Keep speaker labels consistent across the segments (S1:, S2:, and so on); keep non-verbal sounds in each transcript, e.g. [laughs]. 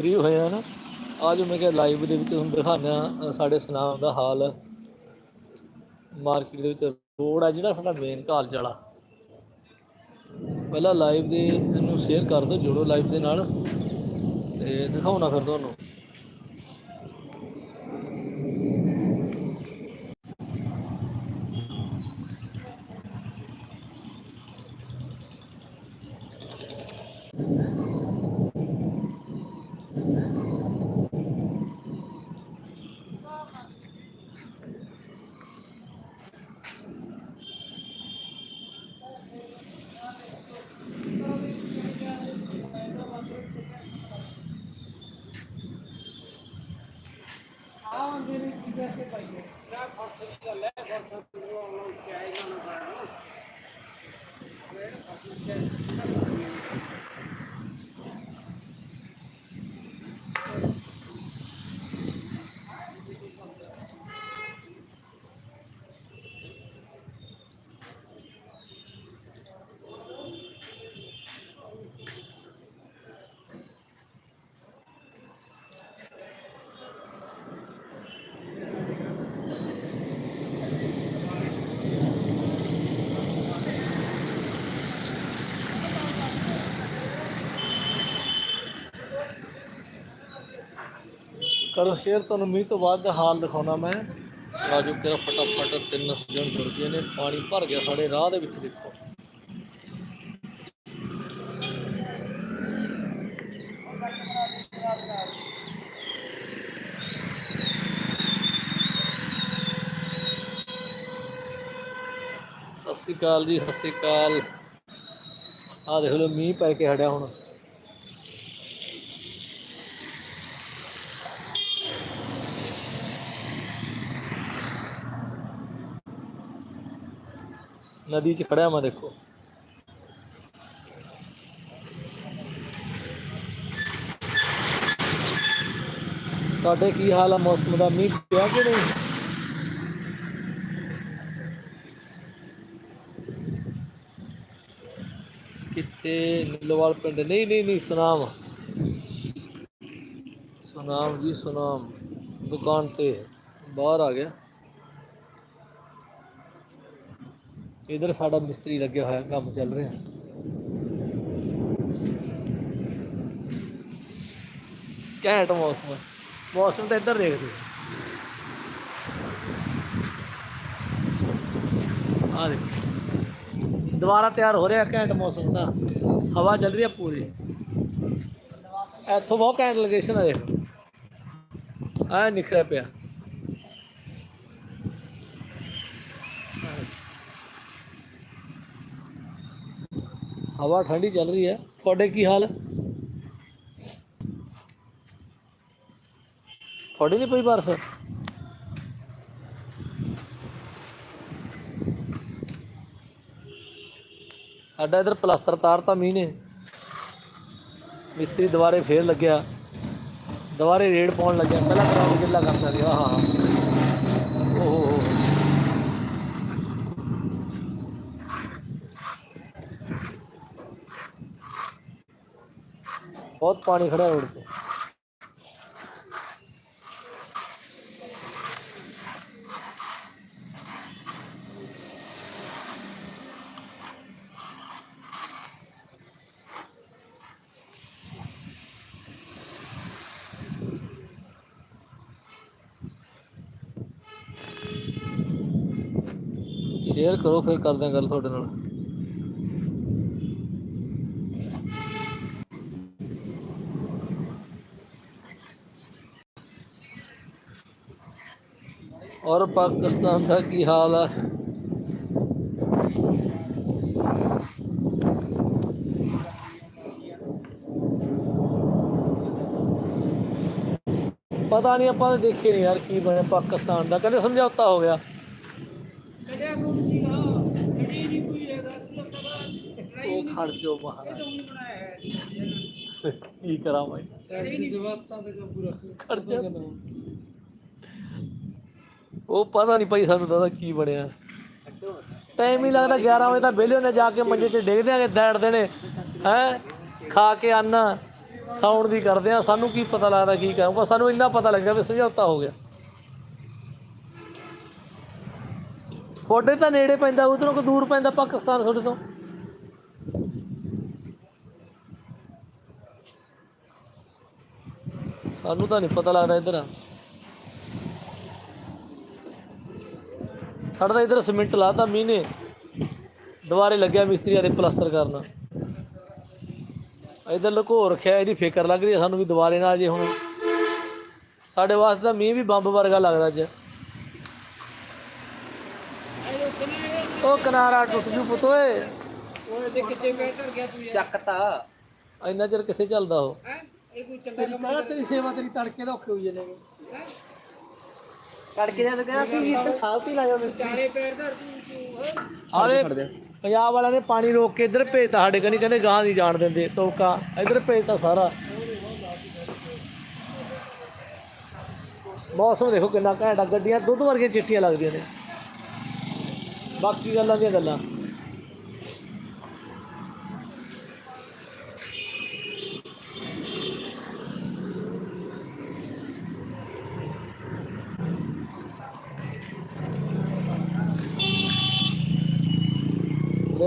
S1: Free ਹੋਏ ਆ ਨਾ ਅੱਜ ਮੈਂ ਕਿਹਾ ਲਾਈਵ ਦੇ ਵਿੱਚ ਤੁਹਾਨੂੰ ਦਿਖਾਉਂਦੇ ਆ ਸਾਡੇ ਸੁਨਾਮ ਦਾ ਹਾਲ। ਮਾਰਕੀਟ ਦੇ ਵਿੱਚ ਰੋਡ ਆ ਜਿਹੜਾ ਸਾਡਾ ਮੇਨ ਕਾਲਜ ਵਾਲਾ। ਪਹਿਲਾਂ ਲਾਈਵ ਦੇ ਨੂੰ ਸ਼ੇਅਰ ਕਰ ਦਿਓ, ਜੁੜੋ ਲਾਈਵ ਦੇ ਨਾਲ। ਤੇ ਦਿਖਾਉਣਾ ਫਿਰ ਤੁਹਾਨੂੰ। Thank you. ਕਰੋ ਸ਼ੇਅਰ ਤੁਹਾਨੂੰ ਮੀਂਹ ਤੋਂ ਬਾਅਦ ਦਾ ਹਾਲ ਦਿਖਾਉਣਾ ਮੈਂ। ਆਜੋ ਤੇਰਾ ਫਟਾਫਟ ਤਿੰਨ ਸਜਣ ਜੁੜ ਗਏ ਨੇ, ਪਾਣੀ ਭਰ ਗਿਆ ਸਾਡੇ ਰਾਹ ਦੇ ਵਿੱਚ ਦੇਖੋ। ਸਤਿ ਸ਼੍ਰੀ ਅਕਾਲ ਜੀ, ਸਤਿ ਸ਼੍ਰੀ ਅਕਾਲ। ਆ ਦੇਖ ਲਓ, ਮੀਂਹ ਪੈ ਕੇ ਹਟਿਆ ਹੁਣ। ਨਦੀ 'ਚ ਖੜਿਆ ਮੈਂ ਦੇਖੋ ਤੁਹਾਡੇ ਕੀ ਹਾਲ ਆ ਮੌਸਮ ਦਾ ਮੀਂਹ ਪਿਆ ਕਿ ਨਹੀਂ ਕਿੱਥੇ ਨੀਲੋਵਾਲ ਪਿੰਡ ਨਹੀਂ ਨਹੀਂ ਨਹੀਂ ਸੁਨਾਮ ਸੁਨਾਮ ਜੀ ਸੁਨਾਮ ਦੁਕਾਨ ਤੇ ਬਾਹਰ ਆ ਗਿਆ ਇਧਰ ਸਾਡਾ ਮਿਸਤਰੀ ਲੱਗਿਆ ਹੋਇਆ ਕੰਮ ਚੱਲ ਰਿਹਾ ਘੈਂਟ ਮੌਸਮ ਹੈ। ਮੌਸਮ ਤਾਂ ਇੱਧਰ ਦੇਖਦੇ ਆ ਦੇਖ ਦੁਬਾਰਾ ਤਿਆਰ ਹੋ ਰਿਹਾ ਘੈਂਟ ਮੌਸਮ ਦਾ ਹਵਾ ਚੱਲ ਰਹੀ ਹੈ ਪੂਰੀ ਇੱਥੋਂ ਬਹੁਤ ਘੈਂਟ ਲੋਕੇਸ਼ਨ ਹੈ ਦੇਖ ਆ ਨਿਖਰਿਆ ਪਿਆ ਹਵਾ ਠੰਡੀ ਚੱਲ ਰਹੀ ਹੈ। ਤੁਹਾਡੇ ਕੀ ਹਾਲ? ਤੁਹਾਡੇ ਨਹੀਂ ਪਈ ਬਾਰਿਸ਼ ਸਾਡਾ ਇਧਰ ਪਲਾਸਟਰ ਤਾਰਤਾ ਮੀਂਹ ਨੇ। ਮਿਸਤਰੀ ਦੁਬਾਰੇ ਫੇਰ ਲੱਗਿਆ। ਦੁਬਾਰੇ ਰੇਡ ਪਾਉਣ ਲੱਗਿਆ। ਪਹਿਲਾਂ ਗਰਾਊਂਡ ਗਿੱਲਾ ਕਰਤਾ ਗਿਆ ਆਹ ਹਾਂ ਓਹ ਹੋ ਹੋ ਬਹੁਤ ਪਾਣੀ ਖੜਾ ਰੋਡ ਤੇ ਸ਼ੇਅਰ ਕਰੋ ਫਿਰ ਕਰਦੇ ਹਾਂ ਗੱਲ ਤੁਹਾਡੇ ਨਾਲ। और पाकिस्तान का की हाल है ਪਤਾ ਨਹੀਂ ਆਪਾਂ ਤਾਂ ਦੇਖੇ ਨਹੀਂ ਯਾਰ ਕੀ ਬਣਿਆ ਪਾਕਿਸਤਾਨ ਦਾ ਕਹਿੰਦੇ ਸਮਝੌਤਾ ਹੋ ਗਿਆ ਉਹ ਖੜ ਜੋ ਮਹਾਰਾਜ [laughs] ਕੀ ਕਰਾਂ ਭਾਈ ਖੜ ਜਾ ਉਹ ਪਤਾ ਨਹੀਂ ਭਾਈ ਸਾਨੂੰ ਤਾਂ ਕੀ ਬਣਿਆ। ਟਾਈਮ ਹੀ ਲੱਗਦਾ 11 ਵਜੇ ਤਾਂ ਵਿਹਲੇ ਨੇ ਜਾ ਕੇ ਮੰਜੇ 'ਚ ਡਿੱਗਦੇ ਆਗੇ ਦੈੜਦੇ ਨੇ ਹੈ? ਖਾ ਕੇ ਅੰਨ, ਸਾਊਂਡ ਦੀ ਕਰਦੇ ਆ, ਸਾਨੂੰ ਕੀ ਪਤਾ ਲੱਗਦਾ ਕੀ ਕਹੂੰਗਾ ਸਾਨੂੰ ਇੰਨਾ ਪਤਾ ਲੱਗਿਆ ਵੀ ਸਮਝੌਤਾ ਹੋ ਗਿਆ। ਤੁਹਾਡੇ ਤਾਂ ਨੇੜੇ ਪੈਂਦਾ, ਉਧਰੋਂ ਕੋ ਦੂਰ ਪੈਂਦਾ ਪਾਕਿਸਤਾਨ ਤੁਹਾਡੇ ਤੋਂ। ਸਾਨੂੰ ਤਾਂ ਨਹੀਂ ਪਤਾ ਲੱਗਦਾ ਇੱਧਰ। ਸਾਡਾ ਤਾਂ ਇੱਧਰ ਸਿਮੈਂਟ ਲਾਤਾ ਮੀਂਹ ਨੇ। ਦੁਬਾਰੇ ਲੱਗਿਆ ਮਿਸਤਰੀਆਂ ਦੇ ਪਲਾਸਟਰ ਕਰਨਾ। ਇੱਧਰ ਲੁਕੋ ਰੱਖਿਆ ਇਹਦੀ ਫਿਕਰ ਲੱਗ ਰਹੀ ਹੈ ਸਾਨੂੰ ਵੀ ਦੁਬਾਰੇ ਨਾ ਜੇ ਹੁਣ। ਸਾਡੇ ਵਾਸਤੇ ਤਾਂ ਮੀਂਹ ਵੀ ਬੰਬ ਵਰਗਾ ਲੱਗਦਾ ਅੱਜ। ਉਹ ਕਿਨਾਰਾ ਟੁੱਟ ਜੂ ਪੁੱਤ ਓਏ।
S2: ਉਹਦੇ ਕਿੱਥੇ ਪੈ ਕਰ ਗਿਆ ਤੂੰ ਚੱਕਤਾ।
S1: ਇੰਨਾ ਚਿਰ ਕਿੱਥੇ ਚੱਲਦਾ ਉਹ?
S2: ਇਹ ਕੋਈ ਚੰਗਾ ਕੰਮ
S3: ਤੇਰੀ ਸੇਵਾ ਤੇਰੀ ਤੜਕੇ ਦਾ ਔਖੇ ਹੋਈ ਜਾਂਦੇ
S2: ਤੜਕੇ ਜਦ ਗਿਆ ਸੀ ਵੀ ਤੇ ਸਾਹ ਹੀ ਲਾਇਆ ਮੈਂ ਚਾਰੇ ਪੈਰ ਧਰ ਤੂੰ।
S1: ਆਲੇ ਪੰਜਾਬ ਵਾਲਿਆਂ ਨੇ ਪਾਣੀ ਰੋਕ ਕੇ ਇੱਧਰ ਭੇਜਤਾ ਸਾਡੇ ਕਨੀ ਕਹਿੰਦੇ ਗਾਂ ਨਹੀਂ ਜਾਣ ਦਿੰਦੇ ਤੋਕਾ। ਇੱਧਰ ਭੇਜਤਾ ਸਾਰਾ। ਮੌਸਮ ਦੇਖੋ ਕਿੰਨਾ ਘੈਂਟ ਆ ਗੱਡੀਆਂ ਦੁੱਧ ਵਰਗੀਆਂ ਚਿੱਟੀਆਂ ਲੱਗਦੀਆਂ ਨੇ। ਬਾਕੀ ਗੱਲਾਂ ਦੀਆਂ ਗੱਲਾਂ।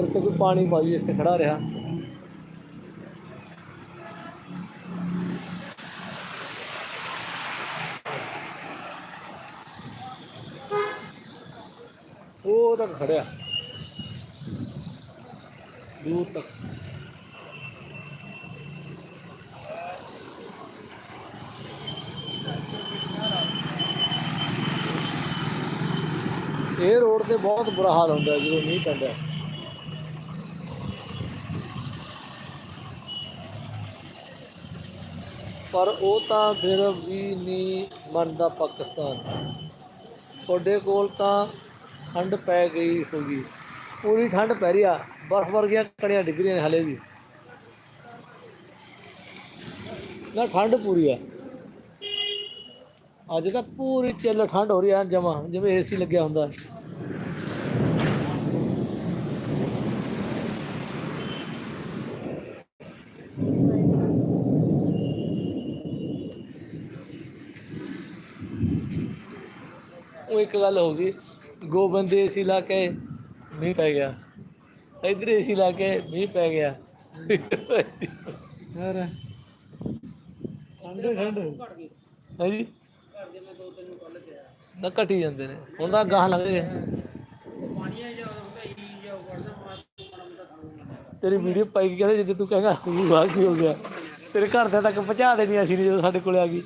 S1: ਮੇਰੇ ਕੋਈ ਪਾਣੀ ਪਾਈ ਇੱਥੇ ਖੜਾ ਰਿਹਾ। ਉਹ ਤੱਕ ਖੜਿਆ। ਦੂਰ ਤੱਕ। ਇਹ ਰੋਡ ਤੇ ਬਹੁਤ ਬੁਰਾ ਹਾਲ ਹੁੰਦਾ ਜਦੋਂ ਮੀਂਹ ਪੈਂਦਾ। ਪਰ ਉਹ ਤਾਂ ਫਿਰ ਵੀ ਨਹੀਂ ਮੰਨਦਾ ਪਾਕਿਸਤਾਨ। ਤੁਹਾਡੇ ਕੋਲ ਤਾਂ ਠੰਡ ਪੈ ਗਈ ਹੋਗੀ ਪੂਰੀ ਠੰਡ ਪੈ ਰਹੀ ਆ। ਬਰਫ਼ ਵਰਗੀਆਂ ਕਣੀਆਂ ਡਿੱਗ ਰਹੀਆਂ ਨੇ ਹਲੇ ਵੀ। ਨਾ ਠੰਡ ਪੂਰੀ ਆ। ਅੱਜ ਤਾਂ ਪੂਰੀ ਚੱਲ ਠੰਡ ਹੋ ਰਹੀ ਆ ਜਮਾ, ਜਿਵੇਂ ਏਸੀ ਲੱਗਿਆ ਹੁੰਦਾ। ਇੱਕ ਗੱਲ ਹੋ ਗਈ ਗੋਬਿੰਦ ਦੇ ਏਸੀ ਲਾ ਕੇ ਮੀਂਹ ਪੈ ਗਿਆ। ਇਧਰ ਏਸੀ ਲਾ ਕੇ ਮੀਂਹ ਪੈ ਗਿਆ।
S3: ਯਾਰ ਠੰਡੇ ਠੰਡੇ।
S1: ਹਾਂਜੀ। ਨਾ ਘਟੀ ਜਾਂਦੇ ਨੇ। ਹੁਣ ਤਾਂ ਗਾਹ ਲੱਗ ਗਏ। ਤੇਰੀ ਵੀਡੀਓ ਪਾਈ ਗਈ ਕਹਿੰਦੇ ਜਿੱਦ ਤੂੰ ਕਹੇਗਾ ਵਾਹ ਕੀ ਹੋ ਗਿਆ? ਤੇਰੇ ਘਰ ਦੇ ਤੱਕ ਪਹੁੰਚਾ ਦੇਣੀ ਅਸੀਂ ਜਦੋਂ ਸਾਡੇ ਕੋਲੇ ਆ ਗਈ।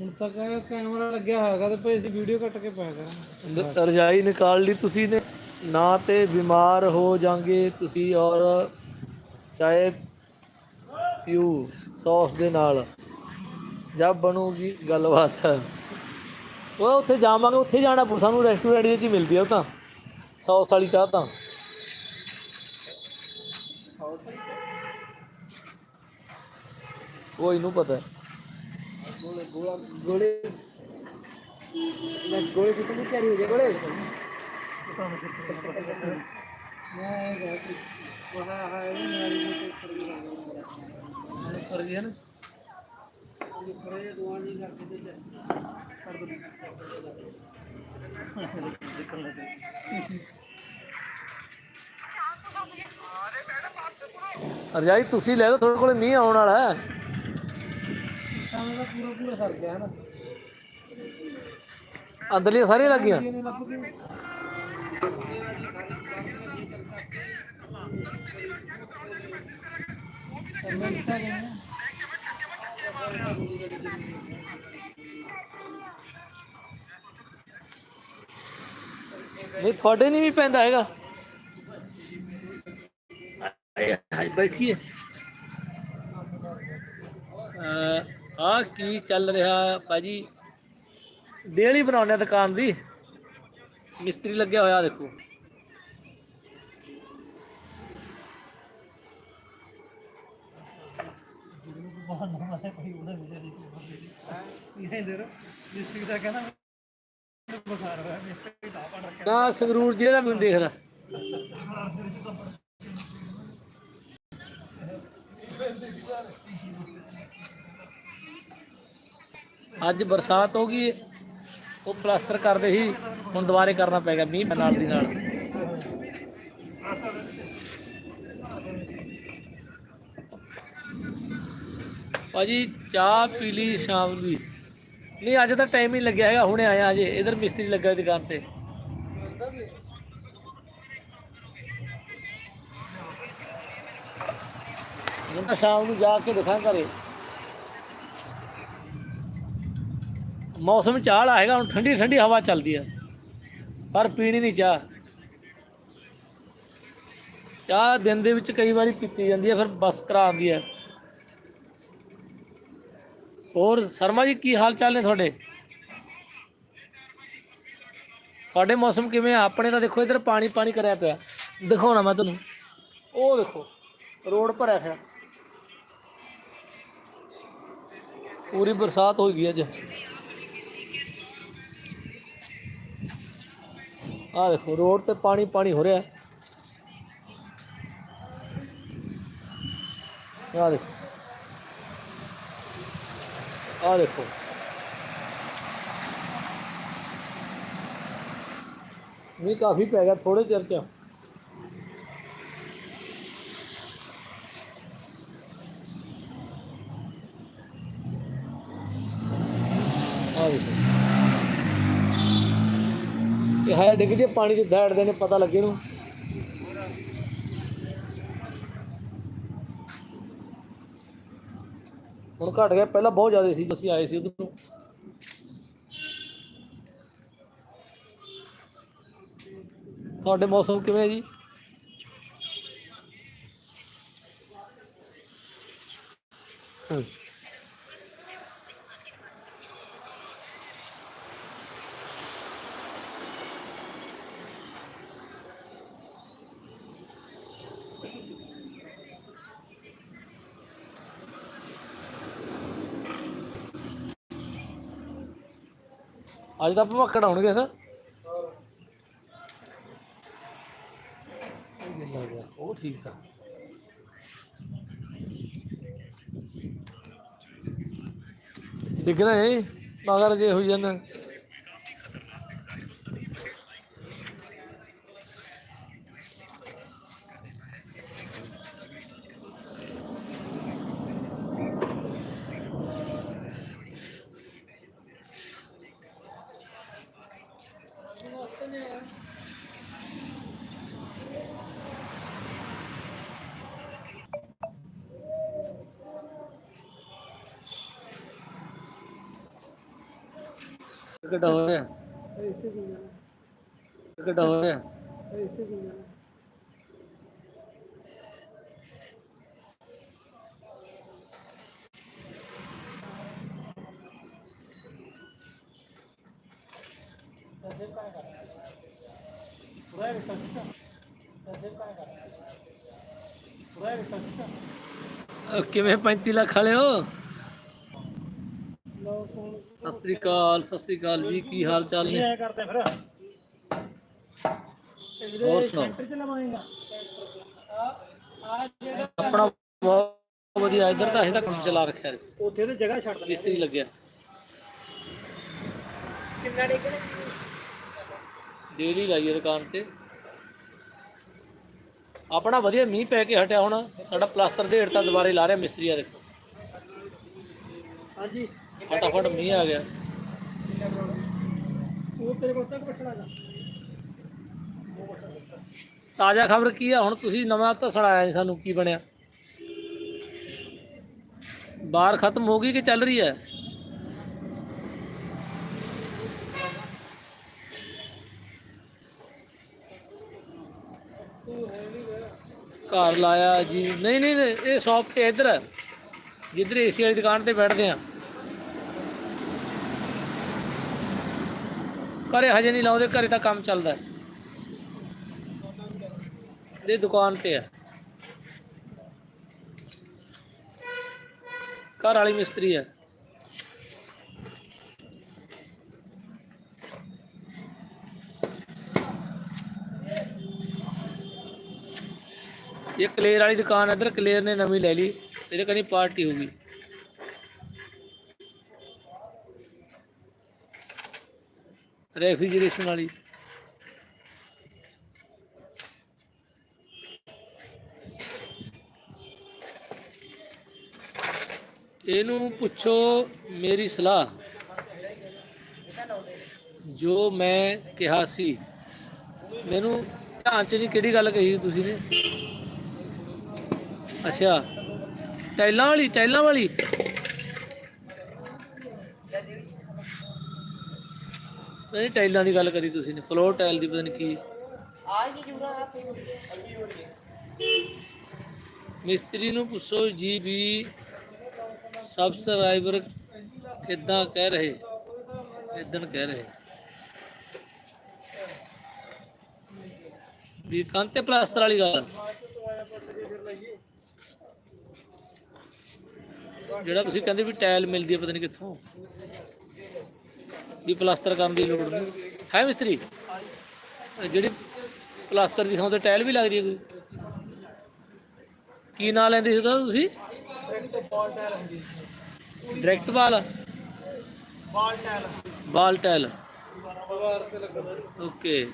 S3: ਹੁਣ ਤੱਕ ਕੈਮਰਾ ਲੱਗਿਆ ਹੋਏਗਾ ਤੇ ਭਈ ਅਸੀਂ ਵੀਡੀਓ ਕੱਟ ਕੇ ਪਾਇਆ ਕਰਾਂਗੇ।
S1: ਨ- ਰਜਾਈ ਨਿਕਾਲ ਲਈ ਤੁਸੀਂ ਨੇ। ਨਾ ਤੇ ਬਿਮਾਰ ਹੋ ਜਾਗੇ ਤੁਸੀਂ ਔਰ ਚਾਹੇ ਪੀਊ ਸੌਸ ਦੇ ਨਾਲ। ਜਦ ਬਣੂਗੀ ਗੱਲਬਾਤ। ਉਹ ਉੱਥੇ ਜਾਵਾਂਗੇ, ਉੱਥੇ ਜਾਣਾ ਪਊ। ਸਾਨੂੰ ਰੈਸਟੋਰੈਂਟ ਵਿੱਚ ਹੀ ਮਿਲਦੀ ਆ ਉਹ ਤਾਂ। ਸੌਸ ਵਾਲੀ ਚਾਹ ਤਾਂ। ਉਹ ਇਹਨੂੰ ਪਤਾ ਹੈ।
S2: ਗੋਲੇ, ਗੋਲਾ, ਗੋਲੇ। ਮੈਂ ਗੋਲੇ ਕਿਤੇ ਨਹੀਂ ਤਿਆਰੀ ਹੋ ਗਿਆ ਗੋਲੇ। ਮੈਂ ਗਿਆ ਕਿ ਉਹ ਹਾਂ ਹਾਂ ਇਹ
S1: ਰਜਾਈ, ਤੁਸੀਂ ਲੈ ਲਓ, ਤੁਹਾਡੇ ਕੋਲ ਮੀਂਹ ਆਉਣ ਵਾਲਾ ਹੈ।
S2: ਸਾਨੂੰ ਤਾਂ ਪੂਰਾ ਪੂਰਾ ਸਰ ਗਿਆ ਨਾ
S1: ਅੰਦਰਲੀਆਂ ਸਾਰੀਆਂ ਲੱਗੀਆਂ
S2: ਇਹਨੇ
S1: ਆ ਕੀ ਚੱਲ ਰਿਹਾ ਭਾਜੀ? ਡੇਲੀ ਬਣਾਉਂਦੇ ਆ ਦੁਕਾਨ ਦੀ। ਮਿਸਤਰੀ ਲੱਗਿਆ ਹੋਇਆ ਦੇਖੋ। ਨਾ ਸੰਗਰੂਰ ਜ਼ਿਲ੍ਹੇ ਦਾ ਮੈਨੂੰ ਦੇਖਦਾ ਅੱਜ ਬਰਸਾਤ ਹੋ ਗਈ, ਉਹ ਪਲਾਸਟਰ ਕਰਦੇ ਸੀ ਹੁਣ ਦੁਬਾਰੇ ਕਰਨਾ ਪੈ ਗਿਆ ਮੀਂਹ ਨਾਲ ਦੀ ਨਾਲ। ਭਾਜੀ, ਚਾਹ ਪੀ ਲਈ ਸ਼ਾਮ ਦੀ। ਨਹੀਂ, ਅੱਜ ਤਾਂ ਟਾਈਮ ਹੀ ਲੱਗਿਆ ਹੈਗਾ, ਹੁਣੇ ਆਇਆ ਅਜੇ ਇਧਰ ਮਿਸਤਰੀ ਲੱਗਾ ਦੁਕਾਨ ਤੇ। ਹੁਣ ਸ਼ਾਮ ਨੂੰ ਜਾ ਕੇ ਦਿਖਾਂ ਘਰੇ। ਮੌਸਮ ਚਾਹ ਵਾਲਾ ਹੈਗਾ ਹੁਣ ਠੰਡੀ ਠੰਡੀ ਹਵਾ ਚੱਲਦੀ ਹੈ ਪਰ ਪੀਣੀ ਨਹੀਂ ਚਾਹ। ਚਾਹ ਦਿਨ ਦੇ ਵਿੱਚ ਕਈ ਵਾਰੀ ਪੀਤੀ ਜਾਂਦੀ ਹੈ ਫਿਰ ਬਸ ਕਰਾ ਆਉਂਦੀ ਹੈ ਹੋਰ, ਸ਼ਰਮਾ ਜੀ, ਕੀ ਹਾਲ ਚਾਲ ਨੇ ਤੁਹਾਡੇ? ਤੁਹਾਡੇ ਮੌਸਮ ਕਿਵੇਂ ਆ? ਆਪਣੇ ਤਾਂ ਦੇਖੋ, ਇਧਰ ਪਾਣੀ ਪਾਣੀ ਕਰਿਆ ਪਿਆ। ਦਿਖਾਉਣਾ ਮੈਂ ਤੁਹਾਨੂੰ। ਉਹ ਦੇਖੋ ਰੋਡ ਭਰਿਆ ਪਿਆ ਪੂਰੀ ਬਰਸਾਤ ਹੋ ਗਈ ਅੱਜ। ਆ ਦੇਖੋ ਰੋਡ ਤੇ ਪਾਣੀ ਪਾਣੀ ਹੋ ਰਿਹਾ ਆ ਦੇਖੋ ਆ ਦੇਖੋ ਮੀਂਹ ਕਾਫੀ ਪੈ ਗਿਆ ਥੋੜੇ ਚਿਰ ਚ ਆ ਦੇਖੋ ਇਹ ਹੈ ਡਿੱਗ ਜੇ, ਪਾਣੀ ਚ ਦੈੜਦੇ ਨੇ, ਪਤਾ ਲੱਗੇ ਨੂੰ। ਹੁਣ ਘਟ ਗਿਆ, ਪਹਿਲਾਂ ਬਹੁਤ ਜ਼ਿਆਦਾ ਸੀ ਅਸੀਂ ਆਏ ਸੀ ਉਧਰ। ਨੂੰ ਤੁਹਾਡੇ ਮੌਸਮ ਕਿਵੇਂ ਹੈ ਜੀ? ਹਮ। ਅੱਜ ਤਾਂ ਭਮੱਕੜ ਆਉਣਗੇ ਨਾ। ਉਹ ਠੀਕ ਆ। ਡਿੱਗਣਾ ਏ ਮਗਰ ਜੇ ਹੋਈ ਜਾਂਦਾ ਕਿੱਡਾ ਹੋ ਰਿਹਾ?
S2: ਐਸੇ
S1: ਹੋ ਰਿਹਾ?
S2: ਐਸੇ ਕਿੰਨਾ
S1: ਅਹ ਕਿਵੇਂ 35 ਲੱਖ ਵਾਲੇ ਹੋ
S2: ਲਓ ਫੋਨ
S1: ਸਤਿ ਸ੍ਰੀ ਅਕਾਲ ਸਤਿ ਸ੍ਰੀ ਅਕਾਲ ਜੀ ਕੀ ਹਾਲ ਚਾਲ ਨੇ?
S2: ਐ ਕਰਦੇ ਫਿਰ।
S1: ਹੋਰ ਸੁਣਾਓ? ਆਪਣਾ ਬਹੁਤ ਵਧੀਆ ਇੱਧਰ ਤਾਂ ਤਾਂ ਕੰਮ ਚਲਾ ਰੱਖਿਆ
S2: ਉੱਥੇ ਤੇ ਜਗ੍ਹਾ ਛੱਡ ਦਿੰਦੇ
S1: ਮਿਸਤਰੀ ਲੱਗਿਆ।
S2: ਕਿੰਨਾ ਡੇਕਣੇ
S1: ਡੇਲੀ ਲਾਈਏ ਦੁਕਾਨ ਤੇ। ਆਪਣਾ ਵਧੀਆ ਮੀਂਹ ਪੈ ਕੇ ਹਟਿਆ ਹੁਣ। ਸਾਡਾ ਪਲਾਸਟਰ ਦੇ ਹੇਠ ਤਾਂ ਦੁਬਾਰੇ ਲਾ ਰਿਹਾ ਮਿਸਤਰੀ ਆ ਦੇਖੋ।
S2: ਹਾਂਜੀ।
S1: ਫਟਾਫਟ ਮੀਂਹ ਆ ਗਿਆ।
S2: ਉਹ ਤੇਰੇ ਕੋਲ ਤੱਕ ਪੁੱਛਣਾ ਦਾ
S1: ਤਾਜ਼ਾ ਖਬਰ ਕੀ ਆ? ਹੁਣ ਤੁਸੀਂ ਨਵਾਂ ਧਸਣ ਆਇਆ ਜੀ ਸਾਨੂੰ ਕੀ ਬਣਿਆ? ਬਾਹਰ ਖਤਮ ਹੋ ਗਈ ਕਿ ਚੱਲ ਰਹੀ ਹੈ? ਘਰ ਲਾਇਆ ਜੀ। ਨਹੀਂ ਨਹੀਂ ਨਹੀਂ, ਇਹ ਸ਼ਾਪ ਤੇ ਇੱਧਰ ਹੈ। ਜਿੱਧਰ ਏਸੀ ਵਾਲੀ ਦੁਕਾਨ ਤੇ ਬੈਠਦੇ ਆ ਘਰੇ ਹਜੇ ਨਹੀਂ ਲਾਉਂਦੇ, ਘਰੇ ਤਾਂ ਕੰਮ ਚੱਲਦਾ। ਦੇ ਦੁਕਾਨ ਤੇ ਹੈ ਘਰ ਵਾਲੀ ਮਿਸਤਰੀ ਹੈ ਇਹ ਕਲੇਰ ਵਾਲੀ ਦੁਕਾਨ ਇਧਰ ਕਲੇਰ ਨੇ ਨਵੀਂ ਲੈ ਲਈ, ਇਹਦੇ ਕਹਿੰਦੀ ਪਾਰਟੀ ਹੋ ਗਈ। ਰੈਫ੍ਰਿਜਰੇਸ਼ਨ ਵਾਲੀ। ਇਹਨੂੰ ਪੁੱਛੋ ਮੇਰੀ ਸਲਾਹ। ਜੋ ਮੈਂ ਕਿਹਾ ਸੀ। ਮੈਨੂੰ ਧਿਆਨ ਚ ਨਹੀਂ ਕਿਹੜੀ ਗੱਲ ਕਹੀ ਤੁਸੀਂ ਨੇ। ਅੱਛਾ ਟੈਲਾਂ ਵਾਲੀ ਟੈਲਾਂ ਵਾਲੀ। ਨਹੀਂ ਟੈਲਾਂ ਦੀ ਗੱਲ ਕਰੀ ਤੁਸੀਂ ਨੇ ਫਲੋਰ ਟਾਈਲ ਦੀ ਪਤਾ ਨਹੀਂ ਕੀ। ਮਿਸਤਰੀ ਨੂੰ ਪੁੱਛੋ ਜੀ ਵੀ ਸਬਸਕ੍ਰਾਈਬਰ ਕਿੱਦਾਂ ਕਹਿ ਰਹੇ ਇਦਾਂ ਕਹਿ ਰਹੇ। ਵੀ ਕੰਧ ਪਲਾਸਟਰ ਵਾਲੀ ਗੱਲ ਜਿਹੜਾ ਤੁਸੀਂ ਕਹਿੰਦੇ ਵੀ ਟਾਇਲ ਮਿਲਦੀ ਹੈ ਪਤਾ ਨਹੀਂ ਕਿੱਥੋਂ। ਵੀ ਪਲਾਸਟਰ ਕਰਨ ਦੀ ਲੋੜ ਨਹੀਂ। ਹੈ ਮਿਸਤਰੀ? ਜਿਹੜੀ ਪਲਾਸਟਰ ਦੀ ਥਾਂ ਤੇ ਟਾਇਲ ਵੀ ਲੱਗਦੀ ਹੈ ਕੋਈ? ਕੀ ਨਾਂ ਲੈਂਦੇ ਸੀ ਤੁਸੀਂ?
S3: Direct wall
S1: ball ball
S3: tile. ਤੇ ਲੱਗਦਾ
S1: ਓਕੇ।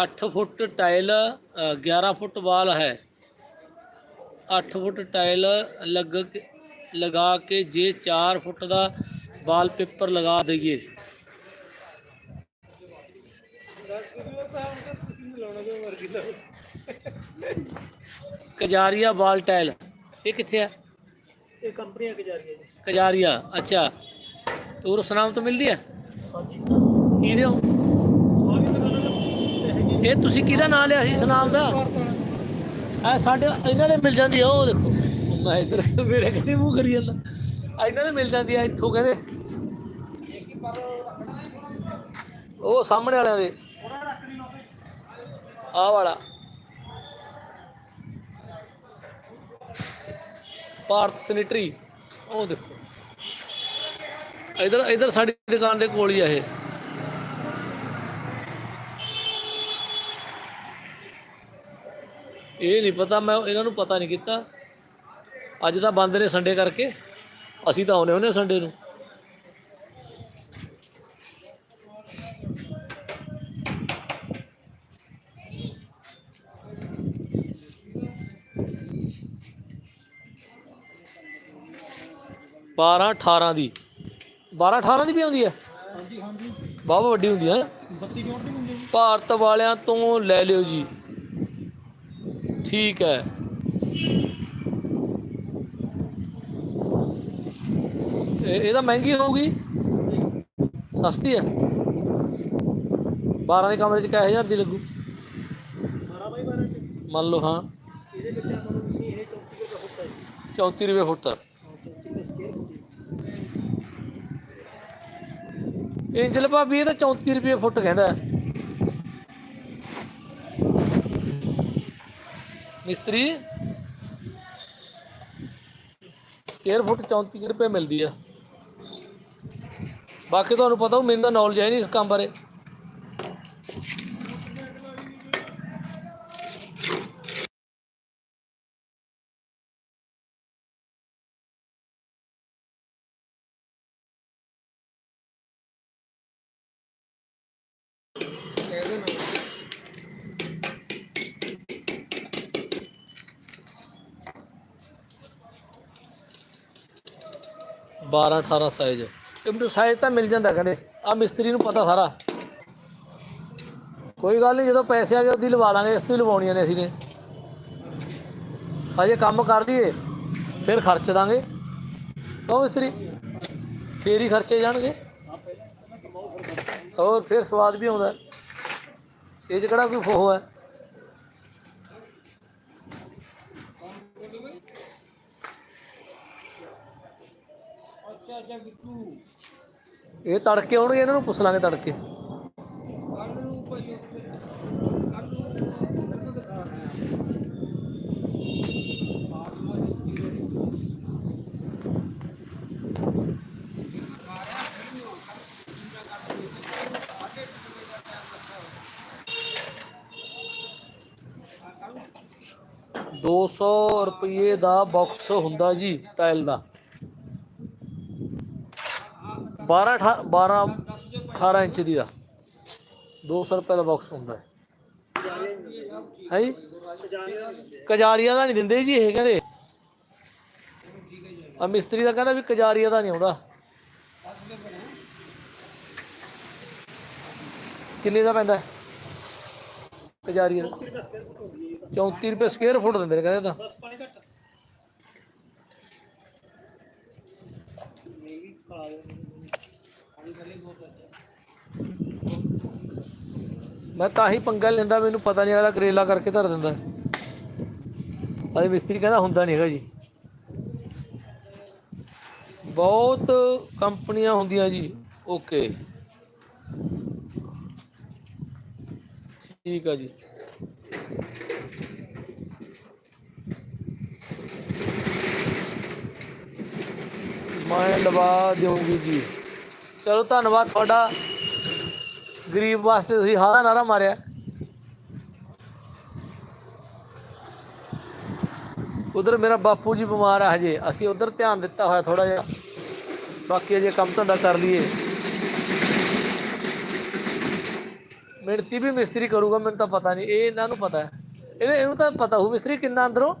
S1: 8 ਫੁੱਟ ਟਾਇਲ ਅ, 11 ਫੁੱਟ ਵਾਲ ਹੈ। 8 ਫੁੱਟ ਟਾਇਲ ਲੱਗ ਕੇ- ਲਗਾ ਕੇ ਜੇ 4 ਫੁੱਟ ਦਾ
S3: ਲਾਉਣਾ ਜੋ ਮਰਜ਼ੀ ਲਾਓ
S1: ਕਜਾਰੀਆ ਵਾਲ ਟਾਇਲ। ਇਹ ਕਿੱਥੇ ਆ?
S3: ਇਹ ਕੰਪਨੀਆਂ ਕਿ ਜਾ ਰਹੀ ਹੈ ਜੀ
S1: ਕਜਾਰੀਆ ਅੱਛਾ ਤੂਰ ਸੁਨਾਮ ਤੋਂ ਮਿਲਦੀ ਹੈ?
S3: ਹਾਂਜੀ
S1: ਕੀ ਦਿਓ
S3: ਦੇ
S1: ਇਹ ਤੁਸੀਂ ਕਿਹਦਾ ਨਾਂ ਲਿਆ ਸੀ ਸੁਨਾਮ ਦਾ? ਆ ਸਾਡੇ ਇਹਨਾਂ ਦੇ ਮਿਲ ਜਾਂਦੀ ਆ ਉਹ ਦੇਖੋ। ਮੈਂ ਇੱਧਰ ਮੇਰੇ ਕਿਤੇ ਮੂੰਹ ਕਰੀ ਜਾਂਦਾ। ਆ ਇਹਨਾਂ ਦੇ ਮਿਲ ਜਾਂਦੀ ਆ ਇੱਥੋਂ ਕਹਿੰਦੇ ਉਹ ਸਾਹਮਣੇ ਵਾਲਿਆਂ ਦੇ। ਆ ਵਾਲਾ। ਭਾਰਤ ਸੈਨੇਟਰੀ। ਉਹ ਦੇਖੋ। ਇਧਰ ਇਧਰ ਸਾਡੀ ਦੁਕਾਨ ਦੇ ਕੋਲ ਹੀ ਆ ਇਹ। ਇਹ ਨਹੀਂ ਪਤਾ, ਮੈਂ ਇਹਨਾਂ ਨੂੰ ਪਤਾ ਨਹੀਂ ਕੀਤਾ। ਅੱਜ ਤਾਂ ਬੰਦ ਨੇ ਸੰਡੇ ਕਰਕੇ। ਅਸੀਂ ਤਾਂ ਆਉਨੇ ਹੁੰਦੇ ਸੰਡੇ ਨੂੰ। ਬਾਰਾਂ 18 ਦੀ। 12 18 ਦੀ ਵੀ ਆਉਂਦੀ ਹੈ
S3: ਹਾਂਜੀ ਹਾਂਜੀ।
S1: ਬਹੁਤ ਵੱਡੀ ਹੁੰਦੀ ਹੈ
S3: 32 ਜੋੜ ਦੀ ਹੁੰਦੀ
S1: ਭਾਰਤ ਵਾਲਿਆਂ ਤੋਂ ਲੈ ਲਿਓ ਜੀ। ਠੀਕ ਹੈ। ਇਹ ਤਾਂ ਮਹਿੰਗੀ ਹੋਊਗੀ? ਸਸਤੀ ਹੈ 12 ਦੇ ਕਮਰੇ ਚ ਕਿਆ ਹਜ਼ਾਰ ਦੀ ਲੱਗੂ?
S3: 12 ਬਾਈ 12 ਚ।
S1: ਮੰਨ ਲਓ ਹਾਂ।
S3: ਇਹਦੇ ਵਿੱਚ ਆਪਾਂ ਨੂੰ ਤੁਸੀਂ ਇਹ 34 ਦਾ ਹੁੰਦਾ ਜੀ।
S1: 34 ਰੁਪਏ ਫੁੱਟ
S3: 34 ਦਾ ਸਕੇਅਰ ਹੁੰਦੀ
S1: ਇੰਜਲ ਭਾਬੀ, ਇਹ ਤਾਂ 34 ਰੁਪਏ ਫੁੱਟ ਕਹਿੰਦਾ। ਮਿਸਤਰੀ ਸਕੁਅਰ ਫੁੱਟ 34 ਰੁਪਏ ਮਿਲਦੀ ਆ। ਬਾਕੀ ਤੁਹਾਨੂੰ ਪਤਾ, ਉਹ ਮੈਨੂੰ ਤਾਂ ਨੌਲੇਜ ਹੈ ਨਹੀਂ ਇਸ ਕੰਮ ਬਾਰੇ। 12 18 ਸਾਈਜ਼ ਇਹ ਮੈਨੂੰ ਸਾਈਜ਼ ਤਾਂ ਮਿਲ ਜਾਂਦਾ ਕਹਿੰਦੇ। ਆ ਮਿਸਤਰੀ ਨੂੰ ਪਤਾ ਸਾਰਾ। ਕੋਈ ਗੱਲ ਨਹੀਂ ਜਦੋਂ ਪੈਸੇ ਆ ਗਏ ਉਹਦੀ ਲਵਾ ਲਾਂਗੇ, ਇਸ ਤੋਂ ਹੀ ਲਵਾਉਣੀਆਂ ਨੇ ਅਸੀਂ ਨੇ। ਅਜੇ ਕੰਮ ਕਰ ਲਈਏ, ਫਿਰ ਖਰਚ ਦਾਂਗੇ। ਕਿਉਂ ਮਿਸਤਰੀ, ਫੇਰ ਹੀ ਖਰਚੇ ਜਾਣਗੇ। ਹੋਰ ਫਿਰ ਸਵਾਦ ਵੀ ਆਉਂਦਾ। ਇਹ 'ਚ ਕਿਹੜਾ ਕੋਈ ਫੋਹ ਹੈ?
S3: ਅੱਛਾ ਅੱਛਾ
S1: ਇਹ ਤੜਕੇ ਆਉਣਗੇ, ਇਹਨਾਂ ਨੂੰ ਪੁੱਛ ਲਾਂਗੇ ਤੜਕੇ।
S3: ਕੱਲ ਨੂੰ ਭਾਈ ਕੱਲ ਨੂੰ ਮੈਨੂੰ ਦਿਖਾ
S1: 200 ਰੁਪਏ ਦਾ ਬਾਕਸ ਹੁੰਦਾ ਜੀ, ਟਾਇਲ ਦਾ। 12 ਅਠਾ- 12 18 ਇੰਚ ਦੀ ਦਾ 200 ਰੁਪਏ ਦਾ ਬਾਕਸ ਹੁੰਦਾ ਹੈ ਹੈ ਜੀ ਕਜਾਰੀਆ ਦਾ ਨਹੀਂ ਦਿੰਦੇ ਜੀ ਇਹ ਕਹਿੰਦੇ ਆ ਮਿਸਤਰੀ ਦਾ ਕਹਿੰਦਾ ਵੀ ਕਜਾਰੀਆ ਦਾ ਨਹੀਂ ਆਉਂਦਾ ਕਿੰਨੇ ਦਾ ਪੈਂਦਾ ਹੈ? ਕਜਾਰੀਆ ਦਾ 34 ਰੁਪਏ ਸਕੁਅਰ ਫੁੱਟ ਦਿੰਦੇ ਨੇ ਕਹਿੰਦੇ ਤਾਂ
S3: ਬਸ ਪਾਣੀ ਘੱਟ
S2: ਮੈਂ ਵੀ ਖਾ ਲਿਆ ਪਾਣੀ ਥੱਲੇ ਬਹੁਤ ਹੈ
S1: ਮੈਂ ਤਾਂ ਹੀ ਪੰਗਾ ਲੈਂਦਾ, ਮੈਨੂੰ ਪਤਾ ਨਹੀਂ ਅਗਲਾ ਕਰੇਲਾ ਕਰਕੇ ਧਰ ਦਿੰਦਾ। ਅਜੇ ਮਿਸਤਰੀ ਕਹਿੰਦਾ ਹੁੰਦਾ ਨਹੀਂ ਹੈਗਾ ਜੀ। ਬਹੁਤ ਕੰਪਨੀਆਂ ਹੁੰਦੀਆਂ ਜੀ, ਓਕੇ। ਠੀਕ ਆ ਜੀ। ਮੈਂ ਲਵਾ ਦਿਉਂਗੀ ਜੀ। ਚਲੋ, ਧੰਨਵਾਦ ਤੁਹਾਡਾ। ਗਰੀਬ ਵਾਸਤੇ ਤੁਸੀਂ ਹਾਂ ਦਾ ਨਾਰਾ ਮਾਰਿਆ। ਉਧਰ ਮੇਰਾ ਬਾਪੂ ਜੀ ਬਿਮਾਰ ਆ ਹਜੇ। ਅਸੀਂ ਉਧਰ ਧਿਆਨ ਦਿੱਤਾ ਹੋਇਆ ਥੋੜਾ ਜਿਹਾ। ਬਾਕੀ ਅਜੇ ਕੰਮ ਧੰਦਾ ਕਰ ਲਈਏ। ਮਿਹਨਤੀ ਵੀ ਮਿਸਤਰੀ ਕਰੂਗਾ, ਮੈਨੂੰ ਤਾਂ ਪਤਾ ਨਹੀਂ। ਇਹ ਇਹਨਾਂ ਨੂੰ ਪਤਾ ਹੈ। ਇਹਨੇ ਇਹਨੂੰ ਤਾਂ ਪਤਾ ਹੋਊ ਮਿਸਤਰੀ ਕਿੰਨਾ ਅੰਦਰੋਂ?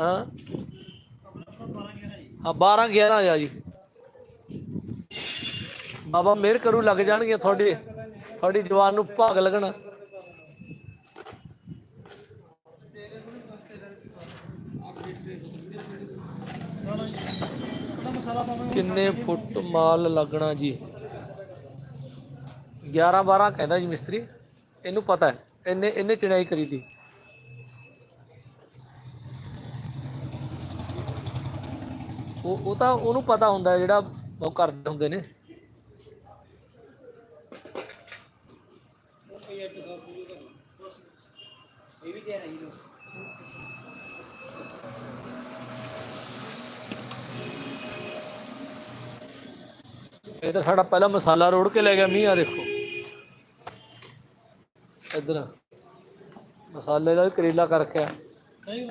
S1: ਹਾਂ। ਹਾਂ 12 11 ਆ ਜੀ। ਬਾਬਾ ਮਿਹਰ ਕਰੂ, ਲੱਗ ਜਾਣਗੇ ਤੁਹਾਡੇ, ਤੁਹਾਡੀ ਜਵਾਨ ਨੂੰ ਭਾਗ ਲੱਗਣਾ। ਕਿੰਨੇ ਫੁੱਟ ਮਾਲ ਲੱਗਣਾ ਜੀ? 11 12 ਕਹਿੰਦਾ ਜੀ ਮਿਸਤਰੀ, ਇਹਨੂੰ ਪਤਾ ਹੈ, ਇਹਨੇ ਇਹਨੇ ਚੜਾਈ ਕਰੀ ਤੀ। ਉਹ ਉਹ ਤਾਂ ਉਹਨੂੰ ਪਤਾ ਹੁੰਦਾ ਜਿਹੜਾ ਉਹ ਕਰਦੇ ਹੁੰਦੇ ਨੇ।
S2: ਹੈ।
S1: ਇਹ ਤਾਂ ਸਾਡਾ ਪਹਿਲਾ ਮਸਾਲਾ ਰੋੜ ਕੇ ਲੈ ਗਿਆ ਮੀਂਹ ਆ ਦੇਖੋ। ਇੱਧਰ। ਮਸਾਲੇ ਦਾ ਵੀ ਕਰੇਲਾ ਕਰ ਰੱਖਿਆ
S3: ਨਹੀਂ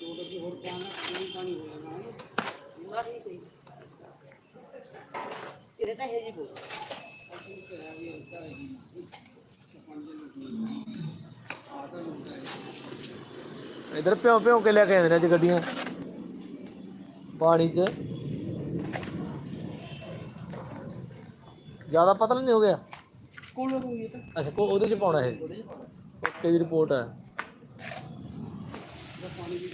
S2: ਦੋ ਡੱਬੇ ਹੋਰ ਪਾਣਾ ਪਾਣੀ ਪਾਣੀ ਹੋ ਜਾਣਾ ਨਾ ਠੀਕ ਹੈ ਇਹਦੇ ਤਾਂ ਹੈ ਜੀ ਬੋ
S1: ਇਧਰ ਭਿਉਂ ਭਿਉਂ ਕੇ ਲੈ ਕੇ ਆਉਂਦੇ ਨੇ ਅੱਜ ਗੱਡੀਆਂ ਪਾਣੀ 'ਚ ਜ਼ਿਆਦਾ ਪਤਲਾ ਨਹੀਂ ਹੋ ਗਿਆ
S2: ਕੋਲ ਹੋ ਗਈ ਤਾਂ
S1: ਅੱਛਾ ਕੋ ਉਹਦੇ 'ਚ ਪਾਉਣਾ ਇਹ ਓਕੇ ਦੀ ਰਿਪੋਰਟ ਹੈ
S2: ਪਾਣੀ ਵੀ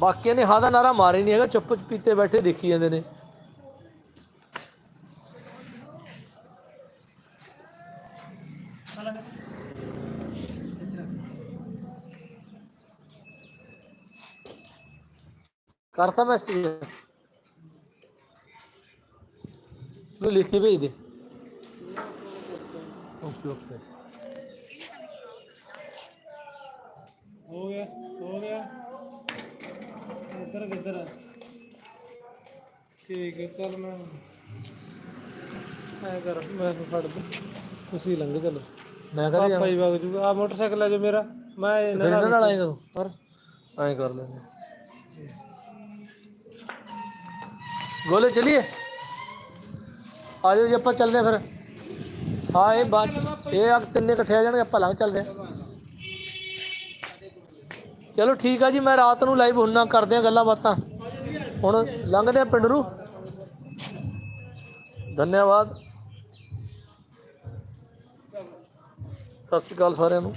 S1: ਬਾਕੀਆਂ ਨੇ ਹਾਂ ਦਾ ਨਾਰਾ ਮਾਰੇ ਨਹੀਂ ਹੈਗਾ, ਚੁੱਪ ਪੀਤੇ ਬੈਠੇ ਦੇਖੀ ਜਾਂਦੇ ਨੇ। ਕਰਤਾ ਮੈਸੇਜ ਨੂੰ ਲਿਖ ਕੇ ਭੇਜ ਦੇ। Okay okay.
S3: ਹੋ ਗਿਆ। ਇੱਧਰ ਕਿੱਧਰ ਠੀਕ ਹੈ ਚੱਲ ਮੈਂ ਐ ਕਰ ਮੈਂ ਫੜ ਦੂੰ ਤੁਸੀਂ ਲੰਘ ਚੱਲੋ
S1: ਮੈਂ ਕਹਾਂ
S3: ਪਾਪਾ ਹੀ ਵਗ ਜੂਗਾ ਆ ਮੋਟਰਸਾਈਕਲ ਹੈ ਜੋ ਮੇਰਾ ਮੈਂ ਇਹਨਾਂ
S1: ਇਹਨਾਂ
S3: ਨਾਲ
S1: ਨਾਲ ਆਏ ਕਰੋ
S3: ਪਰ
S1: ਐਂ ਕਰ ਲੈਂਦੇ ਗੋਲੇ ਚਲੀਏ ਆ ਜਾਓ ਜੀ ਆਪਾਂ ਚੱਲਦੇ ਹਾਂ ਫਿਰ ਹਾਂ ਇਹ ਬਾਤ ਇਹ ਆ ਤਿੰਨੇ ਇਕੱਠੇ ਆ ਜਾਣਗੇ ਆਪਾਂ ਲੰਘ ਚੱਲਦੇ ਹਾਂ ਚਲੋ ਠੀਕ ਆ ਜੀ, ਮੈਂ ਰਾਤ ਨੂੰ ਲਾਈਵ ਹੁੰਨਾ ਕਰਦੇ ਆ ਗੱਲਾਂ ਬਾਤਾਂ। ਹੁਣ ਲੰਘਦੇ ਆ ਪਿੰਡ ਨੂੰ। ਧੰਨਵਾਦ। ਸਤਿ ਸ਼੍ਰੀ ਅਕਾਲ ਸਾਰਿਆਂ ਨੂੰ।